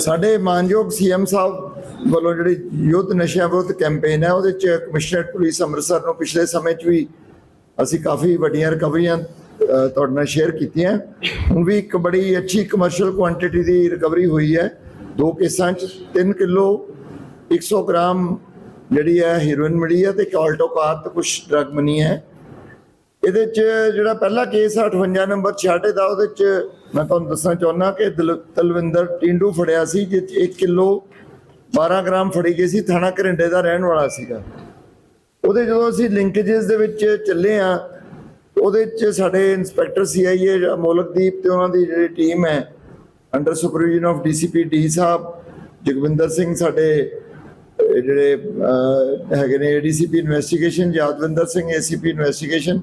ਸਾਡੇ ਮਾਨਯੋਗ ਸੀਐਮ ਸਾਹਿਬ ਵੱਲੋਂ ਜਿਹੜੀ ਯੁੱਧ ਨਸ਼ਿਆਂ ਵਿਰੁੱਧ ਕੈਂਪੇਨ ਹੈ, ਉਹਦੇ ਚ ਕਮਿਸ਼ਨਰੇਟ ਪੁਲਿਸ ਅੰਮ੍ਰਿਤਸਰ ਨੂੰ ਪਿਛਲੇ ਸਮੇਂ 'ਚ ਵੀ ਅਸੀਂ ਕਾਫੀ ਵੱਡੀਆਂ ਰਿਕਵਰੀਆਂ ਤੁਹਾਡੇ ਨਾਲ ਸ਼ੇਅਰ ਕੀਤੀਆਂ। ਹੁਣ ਵੀ ਇੱਕ ਬੜੀ ਅੱਛੀ ਕਮਰਸ਼ੀਅਲ ਕੁਆਂਟੀਟੀ ਦੀ ਰਿਕਵਰੀ ਹੋਈ ਹੈ, ਦੋ ਕੇਸਾਂ 'ਚ। 3 ਕਿਲੋ 100 ਗ੍ਰਾਮ ਜਿਹੜੀ ਹੈ ਹੀਰੋਇਨ ਮਿਲੀ ਹੈ ਤੇ ਇੱਕ ਆਲਟੋ ਕਾਰ ਤੇ ਕੁਝ ਡਰਗ ਮਨੀ ਹੈ। ਇਹਦੇ ਚ ਜਿਹੜਾ ਪਹਿਲਾ ਕੇਸ ਆ 58 ਨੰਬਰ 66 ਦਾ, ਉਹਦੇ ਚ ਮੈਂ ਤੁਹਾਨੂੰ ਦੱਸਣਾ ਚਾਹੁੰਦਾ ਕਿ ਦਲ- ਤਲਵਿੰਦਰ ਟਿੰਡੂ ਫੜਿਆ ਸੀ ਜਿਸ 'ਚ 1 ਕਿਲੋ 12 ਗ੍ਰਾਮ ਫੜੀ ਗਈ ਸੀ, ਥਾਣਾ ਘਰਿੰਡੇ ਦਾ ਰਹਿਣ ਵਾਲਾ ਸੀਗਾ। ਉਹਦੇ ਜਦੋਂ ਅਸੀਂ ਲਿੰਕੇजेस ਦੇ ਵਿੱਚ ਚੱਲੇ ਆ, ਉਹਦੇ ਚ ਸਾਡੇ ਇੰਸਪੈਕਟਰ ਸੀਆਈਏ ਮੋਲਕਦੀਪ ਤੇ ਉਹਨਾਂ ਦੀ ਜਿਹੜੀ ਟੀਮ ਹੈ under supervision of DCP D ਸਾਹਿਬ, ਜਗਵਿੰਦਰ ਸਿੰਘ ਸਾਡੇ ਜਿਹੜੇ ਹੈਗੇ ਨੇ ADCP investigation Yadwinder Singh ACP investigation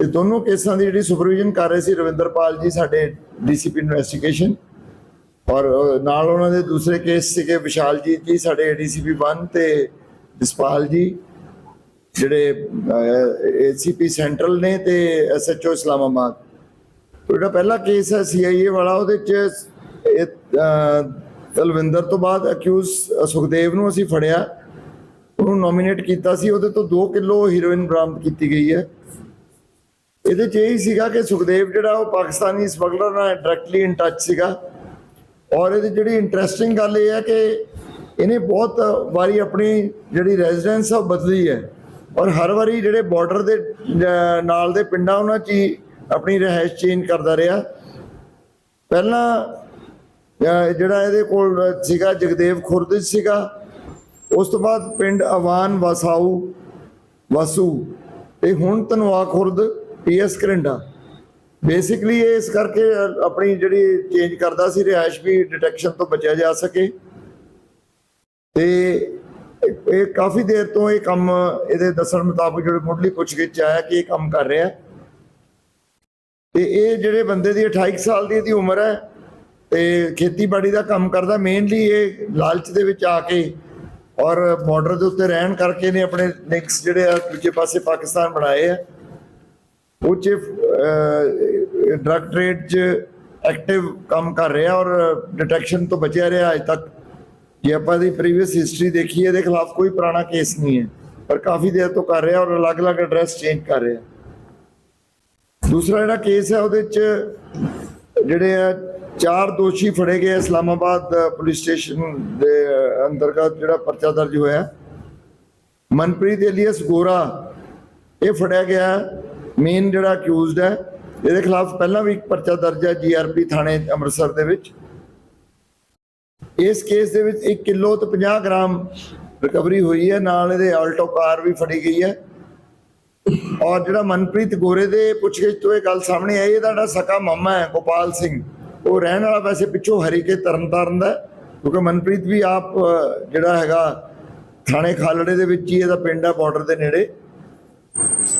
ਇਹ ਦੋਨੋਂ ਕੇਸਾਂ ਦੀ ਜਿਹੜੀ ਸੁਪਰਵੀਜ਼ਨ ਕਰ ਰਹੇ ਸੀ ਰਵਿੰਦਰਪਾਲ ਜੀ, ਸਾਡੇ ਡੀਸੀਪੀ ਇਨਵੈਸਟੀਗੇਸ਼ਨ ਔਰ ਨਾਲ ਉਹਨਾਂ ਦੇ ਦੂਸਰੇ ਕੇਸ ਸੀਗੇ ਵਿਸ਼ਾਲ ਜੀ ਜੀ ਸਾਡੇ ਏਡੀਸੀਪੀ 1 ਤੇ ਜਸਪਾਲ ਜੀ, ਜਿਹੜੇ ਏਸੀਪੀ ਸੈਂਟਰਲ ਨੇ ਤੇ ਐਸਐਚਓ ਇਸਲਾਮਾਬਾਦ। ਜਿਹੜਾ ਪਹਿਲਾ ਕੇਸ ਹੈ ਸੀਆਈਏ ਵਾਲਾ, ਉਹਦੇ ਚ ਤਲਵਿੰਦਰ ਤੋਂ ਬਾਅਦ ਅਕਿਊਜ਼ ਸੁਖਦੇਵ ਨੂੰ ਅਸੀਂ ਫੜਿਆ। ਉਹਨੂੰ ਨੋਮੀਨੇਟ ਕੀਤਾ ਸੀ, ਉਹਦੇ ਤੋਂ 2 ਕਿਲੋ ਹੀਰੋਇਨ ਬਰਾਮਦ ਕੀਤੀ ਗਈ ਹੈ। ਇਹਦੇ 'ਚ ਇਹ ਸੀਗਾ ਕਿ ਸੁਖਦੇਵ ਜਿਹੜਾ ਉਹ ਪਾਕਿਸਤਾਨੀ ਸਮਗਲਰ ਨਾਲ ਡਾਇਰੈਕਟਲੀ ਇਨ ਟੱਚ ਸੀਗਾ। ਔਰ ਇਹਦੀ ਜਿਹੜੀ ਇੰਟਰਸਟਿੰਗ ਗੱਲ ਇਹ ਹੈ ਕਿ ਇਹਨੇ ਬਹੁਤ ਵਾਰੀ ਆਪਣੀ ਜਿਹੜੀ ਰੈਜ਼ੀਡੈਂਸ ਆ ਬਦਲੀ ਹੈ। ਔਰ ਹਰ ਵਾਰੀ ਜਿਹੜੇ ਬਾਰਡਰ ਦੇ ਨਾਲ ਦੇ ਪਿੰਡਾਂ ਉਹਨਾਂ 'ਚ ਹੀ ਆਪਣੀ ਰਹਿائش ਚੇਂਜ ਕਰਦਾ ਰਿਹਾ। ਪਹਿਲਾਂ ਜਿਹੜਾ ਇਹਦੇ ਕੋਲ ਸੀਗਾ ਜਗਦੇਵ ਖੁਰਦ ਸੀਗਾ। ਉਸ ਤੋਂ ਬਾਅਦ ਪਿੰਡ ਅਵਾਨ ਵਸਾਊ, ਵਸੂ ਤੇ ਹੁਣ ਤਨਵਾ ਖੁਰਦ। ਪੀਐਸ ਕਰਿੰਡਾ ਬੇਸਿਕਲੀ ਇਹ ਇਸ ਕਰਕੇ ਆਪਣੀ ਜਿਹੜੀ ਚੇਂਜ ਕਰਦਾ ਸੀ, ਰਿਹਾਇਸ਼ ਵੀ ਡਿਟੈਕਸ਼ਨ ਤੋਂ ਬਚਿਆ ਜਾ ਸਕੇ। ਤੇ ਇਹ- ਕਾਫੀ ਦੇਰ ਤੋਂ ਇਹ ਕੰਮ ਇਹਦੇ ਦੱਸਣ ਮੁਤਾਬਕ ਜਿਹੜੇ ਮੁੱਢਲੀ ਪੁੱਛਗਿੱਛ ਆਇਆ ਕਿ ਇਹ ਕੰਮ ਕਰ ਰਿਹਾ। ਤੇ ਇਹ ਜਿਹੜੇ ਬੰਦੇ ਦੀ 28 ਸਾਲ ਦੀ ਇਹਦੀ ਉਮਰ ਹੈ, ਤੇ ਖੇਤੀਬਾੜੀ ਦਾ ਕੰਮ ਕਰਦਾ। ਮੇਨਲੀ ਇਹ ਲਾਲਚ ਦੇ ਵਿੱਚ ਆ ਕੇ ਔਰ ਬਾਰਡਰ ਦੇ ਉੱਤੇ ਰਹਿਣ ਕਰਕੇ ਨੇ ਆਪਣੇ ਲਿੰਕਸ ਜਿਹੜੇ ਆ ਦੂਜੇ ਪਾਸੇ ਪਾਕਿਸਤਾਨ ਬਣਾਏ ਆ। ਉਹ ਚ ਡਰਗ ਟ੍ਰੇਡ ਚ ਐਕਟਿਵ ਕੰਮ ਕਰ ਰਿਹਾ ਔਰ ਡਿਟੈਕਸ਼ਨ ਤੋਂ ਬਚਿਆ ਰਿਹਾ ਅਜ ਤੱਕ। ਜੇ ਆਪਾਂ ਦੀ ਪ੍ਰੀਵੀਅਸ ਹਿਸਟਰੀ ਦੇਖੀਏ, ਇਹਦੇ ਖਿਲਾਫ ਕੋਈ ਪੁਰਾਣਾ ਕੇਸ ਨਹੀਂ ਹੈ, ਪਰ ਕਾਫੀ ਦੇਰ ਤੋਂ ਕਰ ਰਿਹਾ ਔਰ ਅਲੱਗ-ਅਲੱਗ ਐਡਰੈਸ ਚੇਂਜ ਕਰ ਰਿਹਾ। ਦੂਸਰਾ ਜਿਹੜਾ ਕੇਸ ਹੈ, ਉਹਦੇ ਚ ਜਿਹੜੇ ਆ, ਚਾਰ ਦੋਸ਼ੀ ਫੜੇ ਗਏ ਇਸਲਾਮਾਬਾਦ ਪੁਲਿਸ ਸਟੇਸ਼ਨ ਦੇ ਅੰਤਰਗਤ ਜਿਹੜਾ ਪਰਚਾ ਦਰਜ ਹੋਇਆ। ਮਨਪ੍ਰੀਤ ਏਲੀਅਸ ਗੋਰਾ, ਇਹ ਫੜਿਆ ਗਿਆ ਮੇਨ ਜਿਹੜਾ ਅਕਿਊਜ਼ਡ ਹੈ, ਇਹਦੇ ਖਿਲਾਫ ਪਹਿਲਾਂ ਵੀ ਇੱਕ ਪਰਚਾ ਦਰਜ ਹੈ ਜੀਆਰਪੀ ਥਾਣੇ ਅੰਮ੍ਰਿਤਸਰ ਦੇ ਵਿੱਚ। ਇਸ ਕੇਸ ਦੇ ਵਿੱਚ 1 ਕਿਲੋ ਤੇ 50 ਗ੍ਰਾਮ ਰਿਕਵਰੀ ਹੋਈ ਹੈ, ਨਾਲ ਇਹਦੇ ਆਲਟੋ ਕਾਰ ਵੀ ਫੜੀ ਗਈ ਹੈ। ਔਰ ਜਿਹੜਾ ਮਨਪ੍ਰੀਤ ਗੋਰੇ ਦੇ ਪੁੱਛਗਿੱਛ ਤੋਂ ਇਹ ਗੱਲ ਸਾਹਮਣੇ ਆਈ, ਇਹਦਾ ਜਿਹੜਾ ਸਕਾ ਮਾਮਾ ਹੈ, ਗੋਪਾਲ ਸਿੰਘ, ਉਹ ਰਹਿਣ ਵਾਲਾ ਵੈਸੇ ਪਿੱਛੋਂ ਹਰੀਕੇ ਤਰਨਤਾਰਨ ਦਾ ਕਿਉਂਕਿ ਮਨਪ੍ਰੀਤ ਵੀ ਆਪ ਜਿਹੜਾ ਹੈਗਾ ਥਾਣੇ ਖਾਲੜੇ ਦੇ ਵਿੱਚ ਹੀ ਇਹਦਾ ਪਿੰਡ ਹੈ ਬਾਰਡਰ ਦੇ ਨੇੜੇ।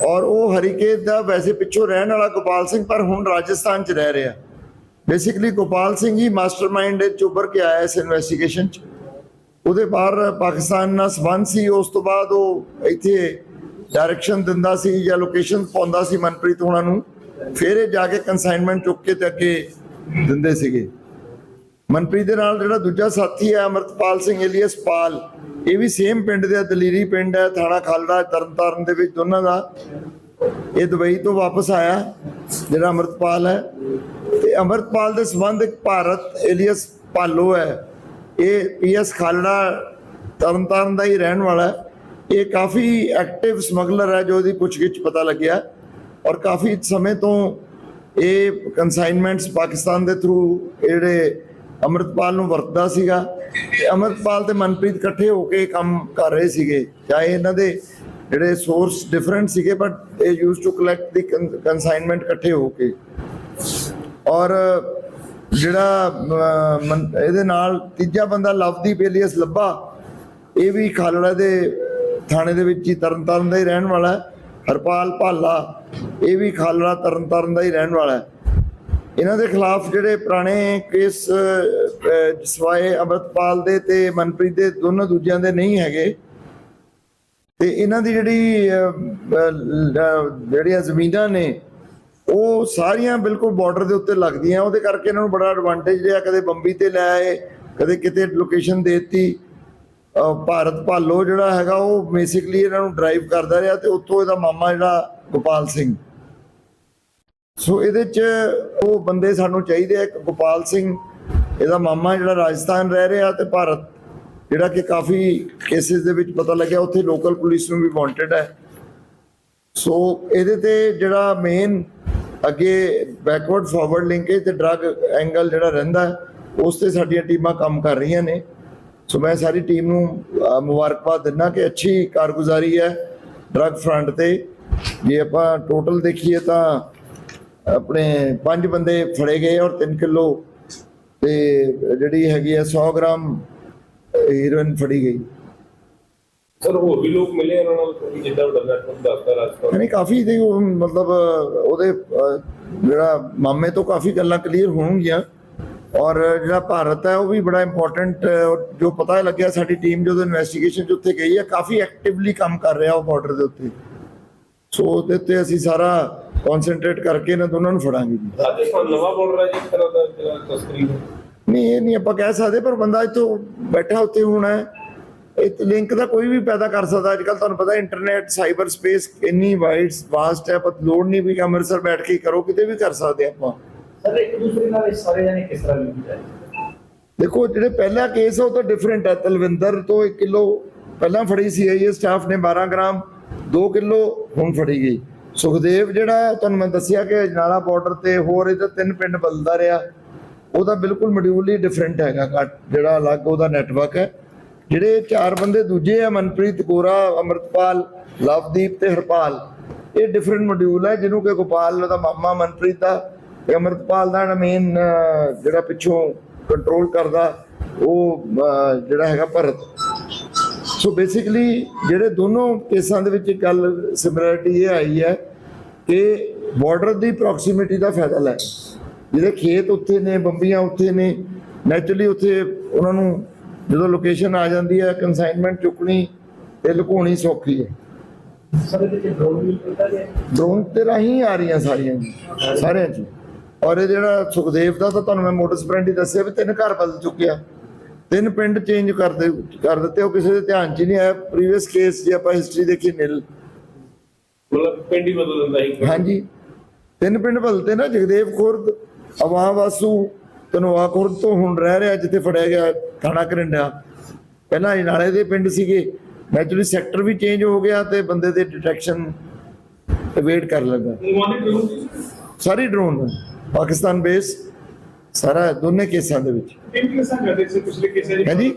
ਔਰ ਉਹ ਹਰੀਕੇ ਦਾ ਵੈਸੇ ਪਿੱਛੋਂ ਰਹਿਣ ਵਾਲਾ ਗੋਪਾਲ ਸਿੰਘ, ਪਰ ਹੁਣ ਰਾਜਸਥਾਨ 'ਚ ਰਹਿ ਰਿਹਾ। ਬੇਸਿਕਲੀ ਗੋਪਾਲ ਸਿੰਘ ਹੀ ਮਾਸਟਰਮਾਈਂਡ ਚ ਉੱਭਰ ਕੇ ਆਇਆ ਇਸ ਇਨਵੈਸਟੀਗੇਸ਼ਨ 'ਚ। ਉਹਦੇ ਬਾਹਰ ਪਾਕਿਸਤਾਨ ਨਾਲ ਸੰਬੰਧ ਸੀ, ਉਸ ਤੋਂ ਬਾਅਦ ਉਹ ਇੱਥੇ ਡਾਇਰੈਕਸ਼ਨ ਦਿੰਦਾ ਸੀ ਜਾਂ ਲੋਕੇਸ਼ਨ ਪਾਉਂਦਾ ਸੀ ਮਨਪ੍ਰੀਤ ਹੋਣਾ ਨੂੰ। ਫਿਰ ਇਹ ਜਾ ਕੇ ਕਨਸਾਈਨਮੈਂਟ ਚੁੱਕ ਕੇ ਤੇ ਅੱਗੇ ਦਿੰਦੇ ਸੀਗੇ। ਮਨਪ੍ਰੀਤ ਦੇ ਨਾਲ ਜਿਹੜਾ ਦੂਜਾ ਸਾਥੀ ਹੈ ਅਮਰਤਪਾਲ ਸਿੰਘ ਏਲੀਅਸ ਪਾਲ ਇਹ ਵੀ ਸੇਮ ਪਿੰਡ ਦੇ ਆ, ਦਲੇਰੀ ਪਿੰਡ ਹੈ ਥਾਣਾ ਖਾਲੜਾ ਤਰਨਤਾਰਨ ਦੇ ਵਿੱਚ ਦੋਨਾਂ ਦਾ। ਇਹ ਦੁਬਈ ਤੋਂ ਵਾਪਸ ਆਇਆ ਜਿਹੜਾ ਅਮਰਤਪਾਲ ਹੈ। ਤੇ ਅਮਰਤਪਾਲ ਦੇ ਸੰਬੰਧ ਇੱਕ ਭਾਰਤ ਏਲੀਅਸ ਪਾਲੋ ਹੈ। ਇਹ ਪੀਐਸ ਖਾਲੜਾ ਤਰਨਤਾਰਨ ਦਾ ਹੀ ਰਹਿਣ ਵਾਲਾ ਹੈ। ਇਹ ਕਾਫੀ ਐਕਟਿਵ ਸਮਗਲਰ ਹੈ ਜੋ ਇਹਦੀ ਪੁੱਛਗਿੱਛ ਪਤਾ ਲੱਗਿਆ। ਔਰ ਕਾਫੀ ਸਮੇਂ ਤੋਂ ਇਹ ਕਨਸਾਈਨਮੈਂਟਸ ਪਾਕਿਸਤਾਨ ਦੇ ਥਰੂ ਜਿਹੜੇ ਅਮਰਤਪਾਲ ਨੂੰ ਵਰਤਦਾ ਸੀਗਾ ਤੇ ਅਮਰਤਪਾਲ ਤੇ ਮਨਪ੍ਰੀਤ ਇਕੱਠੇ ਹੋ ਕੇ ਕੰਮ ਕਰ ਰਹੇ ਸੀਗੇ। ਚਾਹੇ ਇਹਨਾਂ ਦੇ ਜਿਹੜੇ ਸੋਰਸ ਡਿਫਰੈਂਟ ਸੀਗੇ ਬਟ ਇਹ use to collect the consignment ਇਕੱਠੇ ਹੋ ਕੇ। ਔਰ ਜਿਹੜਾ ਇਹਦੇ ਨਾਲ ਤੀਜਾ ਬੰਦਾ ਲਵਦੀਪ ਏਲੀਅਸ ਲੱਭਾ, ਇਹ ਵੀ ਖਾਲੜਾ ਦੇ ਥਾਣੇ ਦੇ ਵਿੱਚ ਹੀ ਤਰਨਤਾਰਨ ਦਾ ਹੀ ਰਹਿਣ ਵਾਲਾ ਹੈ। ਹਰਪਾਲ ਭਾਲਾ, ਇਹ ਵੀ ਖਾਲੜਾ ਤਰਨਤਾਰਨ ਦਾ ਹੀ ਰਹਿਣ ਵਾਲਾ ਹੈ। ਇਹਨਾਂ ਦੇ ਖਿਲਾਫ ਜਿਹੜੇ ਪੁਰਾਣੇ ਕੇਸ ਅਹ, ਸਵਾਏ ਅਮਰਤਪਾਲ ਦੇ ਤੇ ਮਨਪ੍ਰੀਤ ਦੇ ਦੋਨੋਂ ਦੂਜਿਆਂ ਦੇ ਨਹੀਂ ਹੈਗੇ। ਤੇ ਇਹਨਾਂ ਦੀ ਜਿਹੜੀ ਜਿਹੜੀਆਂ ਜ਼ਮੀਨਾਂ ਨੇ ਉਹ ਸਾਰੀਆਂ ਬਿਲਕੁਲ ਬਾਰਡਰ ਦੇ ਉੱਤੇ ਲੱਗਦੀਆਂ। ਉਹਦੇ ਕਰਕੇ ਇਹਨਾਂ ਨੂੰ ਬੜਾ ਐਡਵਾਂਟੇਜ ਰਿਹਾ। ਕਦੇ ਬੰਬੀ ਤੇ ਲੈ ਆਏ ਕਦੇ ਕਿਤੇ ਲੋਕੇਸ਼ਨ ਦੇਤੀ। ਭਾਰਤ ਭਾਲੋ ਜਿਹੜਾ ਹੈਗਾ ਉਹ ਬੇਸਿਕਲੀ ਇਹਨਾਂ ਨੂੰ ਡਰਾਈਵ ਕਰਦਾ ਰਿਹਾ ਤੇ ਉੱਥੋਂ ਇਹਦਾ ਮਾਮਾ ਜਿਹੜਾ ਗੋਪਾਲ ਸਿੰਘ। ਸੋ ਇਹਦੇ ਚ ਉਹ ਬੰਦੇ ਸਾਨੂੰ ਚਾਹੀਦੇ ਆ, ਇੱਕ ਗੋਪਾਲ ਸਿੰਘ, ਇਹਦਾ ਮਾਮਾ ਜਿਹੜਾ ਰਾਜਸਥਾਨ ਰਹਿ ਰਿਹਾ ਤੇ ਭਾਰਤ, ਜਿਹੜਾ ਕਿ ਕਾਫੀ ਕੇਸਿਸ ਦੇ ਵਿੱਚ ਪਤਾ ਲੱਗਿਆ ਉੱਥੇ ਲੋਕਲ ਪੁਲਿਸ ਨੂੰ ਵੀ ਵਾਂਟਡ ਹੈ। ਸੋ ਇਹਦੇ ਤੇ ਜਿਹੜਾ ਮੇਨ ਅੱਗੇ ਬੈਕਵਰਡ ਫਾਰਵਰਡ ਲਿੰਕੇਜ ਤੇ ਡਰੱਗ ਐਂਗਲ ਜਿਹੜਾ ਰਹਿੰਦਾ ਉਸ ਤੇ ਸਾਡੀਆਂ ਟੀਮਾਂ ਕੰਮ ਕਰ ਰਹੀਆਂ ਨੇ। ਸੋ ਮੈਂ ਸਾਰੀ ਟੀਮ ਨੂੰ ਮੁਬਾਰਕਬਾਦ ਦਿੰਦਾ ਕਿ ਅੱਛੀ ਕਾਰਗੁਜ਼ਾਰੀ ਹੈ ਡਰੱਗ ਫਰੰਟ ਤੇ। ਜੇ ਆਪਾਂ ਟੋਟਲ ਦੇਖੀਏ ਤਾਂ ਆਪਣੇ ਪੰਜ ਬੰਦੇ ਫੜੇ ਗਏ ਔਰ 3 ਕਿਲੋ ਤੇ ਜਿਹੜੀ ਹੈਗੀ ਹੈ 100 ਗ੍ਰਾਮ ਹੀਰੋਇਨ ਫੜੀ ਗਈ। ਸਰ ਹੋਰ ਵੀ ਲੋਕ ਮਿਲੇ ਉਹਨਾਂ ਕੋਈ ਜਿੱਦਾਂ ਨੈਟਵਰਕ ਦੱਸਦਾ ਰਾਜਸਥਾਨ ਯਾਨੀ ਕਾਫੀ ਮਤਲਬ ਉਹਦੇ ਜਿਹੜਾ ਮਾਮੇ ਤੋਂ ਕਾਫੀ ਗੱਲਾਂ ਕਲੀਅਰ ਹੋਣਗੀਆਂ। ਔਰ ਜਿਹੜਾ ਭਾਰਤ ਹੈ ਉਹ ਵੀ ਬੜਾ ਇੰਪੋਰਟੈਂਟ ਜੋ ਪਤਾ ਲੱਗਿਆ ਸਾਡੀ ਟੀਮ ਜਦੋਂ ਇਨਵੈਸਟੀਗੇਸ਼ਨ ਚ ਗਈ ਹੈ ਕਾਫੀ ਐਕਟਿਵਲੀ ਕੰਮ ਕਰ ਰਿਹਾ ਉਹ ਬਾਰਡਰ ਦੇ ਉੱਤੇ। ਸੋ ਉਹਦੇ ਉੱਤੇ ਅਸੀਂ ਸਾਰਾ ਕਨਸੈਂਟਰੇਟ ਕਰਕੇ ਇਹਨਾਂ ਦੋਨਾਂ ਨੂੰ ਫੜਾਂਗੇ ਜੀ। ਰਾਜਸਥਾਨ ਨਵਾਂ ਬਾਰਡਰ ਹੈ ਜਿਸ ਤਰ੍ਹਾਂ ਦਾ ਤਸਕਰੀ ਨਹੀਂ ਇਹ ਨਹੀਂ ਆਪਾਂ ਕਹਿ ਸਕਦੇ ਪਰ ਬੰਦਾ ਇੱਥੋਂ ਬੈਠਾ ਉੱਥੇ ਹੋਣਾ ਹੈ। ਇਹ ਲਿੰਕ ਦਾ ਕੋਈ ਵੀ ਪੈਦਾ ਕਰ ਸਕਦਾ। ਅੱਜ ਕੱਲ ਤੁਹਾਨੂੰ ਪਤਾ ਇੰਟਰਨੈਟ ਸਾਈਬਰ ਸਪੇਸ ਇੰਨੀ ਵਾਈਡ ਵਾਸਟ ਹੈ ਪਰ ਲੋੜ ਨਹੀਂ ਵੀ ਕਿ ਅੰਮ੍ਰਿਤਸਰ ਬੈਠ ਕੇ ਕਰੋ ਕਿਤੇ ਵੀ ਕਰ ਸਕਦੇ ਆਪਾਂ। ਸਰ ਇੱਕ ਦੂਸਰੇ ਨਾਲ ਇਹ ਸਾਰੇ ਜਾਣੇ ਕਿਸ ਤਰ੍ਹਾਂ ਲਿੰਕ ਹੈ ਦੇਖੋ ਜਿਹੜੇ ਪਹਿਲਾ ਕੇਸ ਹੈ ਉਹ ਤਾਂ ਡਿਫਰੈਂਟ ਹੈ। ਤਲਵਿੰਦਰ ਤੋਂ 1 ਕਿਲੋ ਪਹਿਲਾਂ ਫੜੀ ਸੀ ਆਈਏ ਸਟਾਫ ਨੇ 12 ਗ੍ਰਾਮ। 2 ਕਿਲੋ ਹੁਣ ਫੜੀ ਗਈ। ਸੁਖਦੇਵ ਜਿਹੜਾ ਤੁਹਾਨੂੰ ਮੈਂ ਦੱਸਿਆ ਕਿ ਅਜਨਾਲਾ ਬਾਰਡਰ ਤੇ ਹੋਰ ਇਹਦਾ ਤਿੰਨ ਪਿੰਡ ਬਦਲਦਾ ਰਿਹਾ। ਉਹਦਾ ਬਿਲਕੁਲ ਮੋਡਿਊਲ ਹੀ ਡਿਫਰੈਂਟ ਹੈਗਾ, ਘੱਟ- ਜਿਹੜਾ ਅਲੱਗ ਉਹਦਾ ਨੈਟਵਰਕ ਹੈ। ਜਿਹੜੇ ਚਾਰ ਬੰਦੇ ਦੂਜੇ ਆ, ਮਨਪ੍ਰੀਤ ਗੋਰਾ ਅਮਰਤਪਾਲ, ਲਵਦੀਪ ਤੇ ਹਰਪਾਲ, ਇਹ ਡਿਫਰੈਂਟ ਮੋਡਿਊਲ ਹੈ, ਜਿਹਨੂੰ ਕਿ ਗੋਪਾਲ ਦਾ ਮਾਮਾ ਮਨਪ੍ਰੀਤ ਦਾ ਤੇ ਅਮਰਤਪਾਲ ਦਾ ਮੇਨ ਜਿਹੜਾ ਪਿੱਛੋਂ ਕੰਟਰੋਲ ਕਰਦਾ, ਉਹ ਜਿਹੜਾ ਹੈਗਾ ਭਰਤ। ਸੋ ਬੇਸਿਕਲੀ ਜਿਹੜੇ ਦੋਨੋਂ ਕੇਸਾਂ ਦੇ ਵਿੱਚ ਗੱਲ ਸਿਮਿਲਰਿਟੀ ਇਹ ਆਈ ਹੈ ਕਿ ਬਾਰਡਰ ਦੀ ਪ੍ਰੋਕਸੀਮਿਟੀ ਦਾ ਫਾਇਦਾ ਲੈ ਜਿਹੜੇ ਖੇਤ ਉੱਥੇ ਨੇ ਬੰਬੀਆਂ ਉੱਥੇ ਨੇ ਨੈਚੁਰਲੀ ਉੱਥੇ ਉਹਨਾਂ ਨੂੰ ਜਦੋਂ ਲੋਕੇਸ਼ਨ ਆ ਜਾਂਦੀ ਹੈ ਕਨਸਾਈਨਮੈਂਟ ਚੁੱਕਣੀ ਤੇ ਲੁਕਾਉਣੀ ਸੌਖੀ ਹੈ। ਡਰੋਨ ਤੇ ਰਾਹੀਂ ਆ ਰਹੀਆਂ ਸਾਰੀਆਂ ਜੀ, ਸਾਰਿਆਂ ਚ। ਔਰ ਇਹ ਜਿਹੜਾ ਸੁਖਦੇਵ ਦਾ ਤਾਂ ਤੁਹਾਨੂੰ ਮੈਂ ਮੋਟਰ ਸਪਰੈਂਟ ਹੀ ਦੱਸਿਆ ਵੀ ਤਿੰਨ ਘਰ ਬਦਲ ਚੁੱਕਿਆ ਤਿੰਨ ਪਿੰਡ ਚੇਂਜ ਕਰ ਦੇ ਕਰ ਦਿੱਤੇ ਉਹ ਕਿਸੇ ਦੇ ਧਿਆਨ ਚ ਨਹੀਂ ਆਇਆ। ਪ੍ਰੀਵੀਅਸ ਕੇਸ ਜੇ ਆਪਾਂ ਹਿਸਟਰੀ ਦੇਖੀ ਨਿਲ ਮਤਲਬ ਪਿੰਡ ਹੀ ਬਦਲ ਦਿੰਦਾ ਸੀ। ਹਾਂਜੀ। ਤਿੰਨ ਪਿੰਡ ਬਦਲਤੇ ਨਾ ਜਗਦੇਵ ਖੁਰਦ ਅਵਾਂ ਵਾਸੂ ਤਨਵਾ ਖੁਰਦ ਤੋਂ ਹੁਣ ਰਹਿ ਰਿਹਾ ਜਿੱਥੇ ਫੜਿਆ ਗਿਆ ਥਾਣਾ ਕਰਿੰਡਾ ਪਹਿਲਾਂ ਇਹ ਨਾਲੇ ਦੇ ਪਿੰਡ ਸੀਗੇ। ਨੈਚੁਰਲੀ ਸੈਕਟਰ ਵੀ ਚੇਂਜ ਹੋ ਗਿਆ ਤੇ ਬੰਦੇ ਦੇ ਡਿਟੈਕਸ਼ਨ ਵੇਟ ਕਰ ਲੱਗਾ। ਸਾਰੀ ਡਰੋਨ ਪਾਕਿਸਤਾਨ ਬੇਸ ਸਾਰਾ ਦੋਨੇ ਕੇਸਾਂ ਦੇ ਵਿੱਚ। ਟੀਮ ਕਿਸ ਤਰ੍ਹਾਂ ਕਰਦੇ ਸੀ ਪਿਛਲੇ ਕੇਸਾਂ ਦੀ ਹਾਂਜੀ।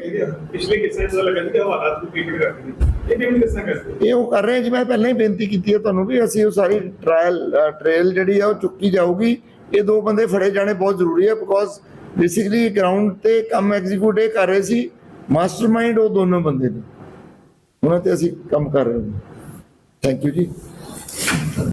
ਪਿਛਲੇ ਕੇਸਾਂ ਚ ਲੱਗਾ ਕਿ ਹਵਾਲਾਤ ਨੂੰ ਟ੍ਰੀਟਮੈਂਟ ਕਰਦੇ ਨੇ ਇਹ ਟੀਮ ਕਿਸ ਤਰ੍ਹਾਂ ਕਰਦੇ? ਇਹ ਉਹ ਕਰ ਰਹੇ ਆ ਜਿਵੇਂ ਪਹਿਲਾਂ ਹੀ ਬੇਨਤੀ ਕੀਤੀ ਹੈ ਤੁਹਾਨੂੰ ਵੀ ਅਸੀਂ ਉਹ ਸਾਰੀ ਟ੍ਰਾਇਲ ਟ੍ਰੇਲ ਜਿਹੜੀ ਆ ਉਹ ਚੁੱਕੀ ਜਾਊਗੀ। ਇਹ ਦੋ ਬੰਦੇ ਫੜੇ ਜਾਣੇ ਬਹੁਤ ਜ਼ਰੂਰੀ ਹੈ ਬਿਕੋਜ਼ ਬੇਸਿਕਲੀ ਗਰਾਊਂਡ ਤੇ ਕੰਮ ਐਗਜ਼ੀਕਿਊਟ ਇਹ ਕਰ ਰਹੇ ਸੀ ਮਾਸਟਰਮਾਈਂਡ ਉਹ ਦੋਨੋਂ ਬੰਦੇ ਨੇ। ਉਹਨਾਂ ਤੇ ਅਸੀਂ ਕੰਮ ਕਰ ਰਹੇ ਹਾਂ। ਥੈਂਕ ਯੂ ਜੀ।